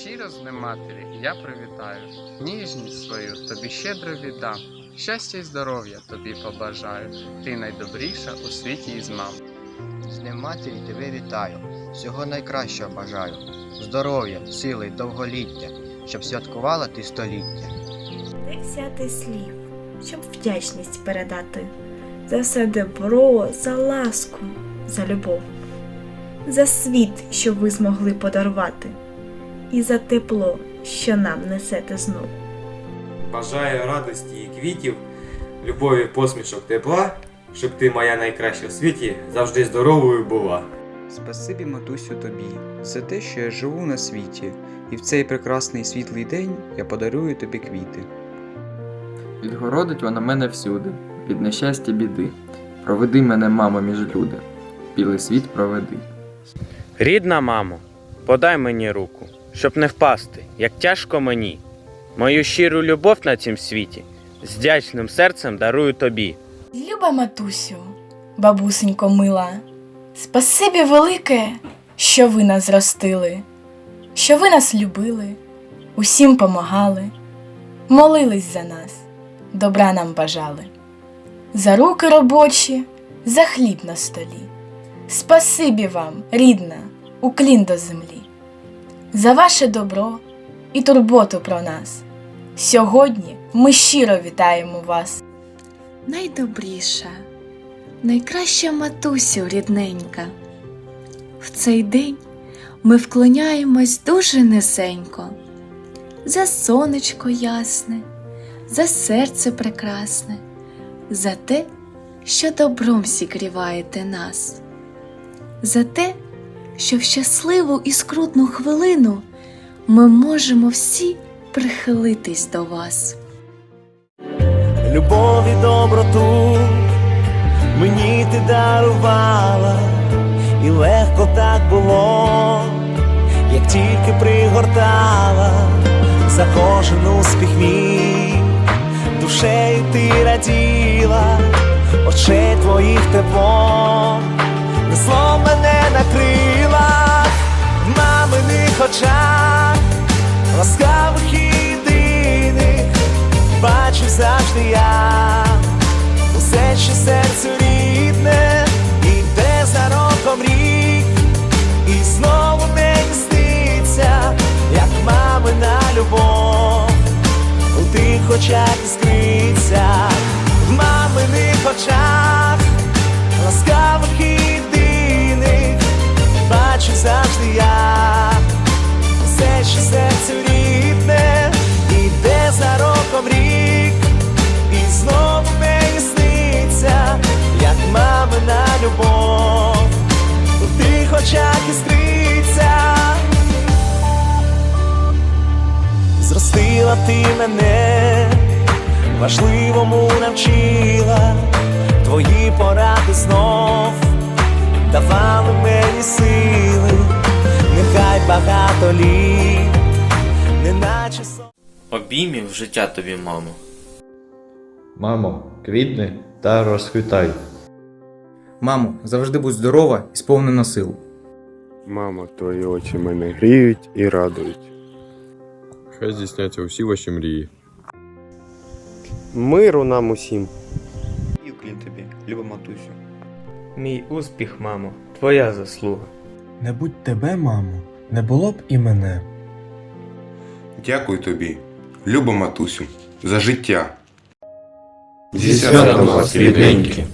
Щиро з я привітаю, ніжність свою тобі щедро віддам. Щастя й здоров'я тобі побажаю, ти найдобріша у світі із мам. З Днем матері тебе вітаю, всього найкращого бажаю, здоров'я, сили довголіття, щоб святкувала ти століття. Де взяти слів, щоб вдячність передати. За все добро, за ласку, за любов, за світ, що ви змогли подарувати, і за тепло, що нам несете знов. Бажаю радості і квітів, любові, посмішок, тепла, щоб ти, моя найкраща в світі, завжди здоровою була. Спасибі, матусю, тобі за те, що я живу на світі, і в цей прекрасний світлий день я подарую тобі квіти. Відгородить вона мене всюди, від нещастя біди. Проведи мене, мамо, між люди, білий світ проведи. Рідна мамо, подай мені руку, щоб не впасти, як тяжко мені. Мою щиру любов на цім світі з вдячним серцем дарую тобі. Люба матусю, бабусенько мила, спасибі велике, що ви нас зростили, що ви нас любили, усім помагали, молились за нас, добра нам бажали. За руки робочі, за хліб на столі. Спасибі вам, рідна, уклін до землі, за ваше добро і турботу про нас. Сьогодні ми щиро вітаємо вас. найдобріша, найкраща матусю рідненька. В цей день ми вклоняємось дуже низенько, за сонечко ясне, за серце прекрасне, за те, що добром зігріваєте нас, за те, що в щасливу і скрутну хвилину ми можемо всі прихилитись до вас. любов і доброту мені ти дарувала, і легко так було, як тільки пригортала за кожен успіх мій, душею ти раділа, очей твоїх тепло, очах, ласкавих єдиних бачу завжди я. Усе, що серцю рідне, іде за роком рік, і знову мені сниться, як мамина любов, у тих очах іскриться, в маминих очах, ласкавих ти мене, важливому навчила, твої поради знов давали мені сили, нехай багато літ, неначе сон. Обіймів життя тобі, мамо. Мамо, квітни та розквітай. Мамо, завжди будь здорова і сповнена сил. Мамо, твої очі мене гріють і радують. Хай здійсняться усі ваші мрії. Миру нам усім. І уклін тобі, люба матусю. Мій успіх, мамо, твоя заслуга. Не будь тебе, мамо, не було б і мене. Дякую тобі, люба матусю, за життя. Зі святом вас, рідненькі!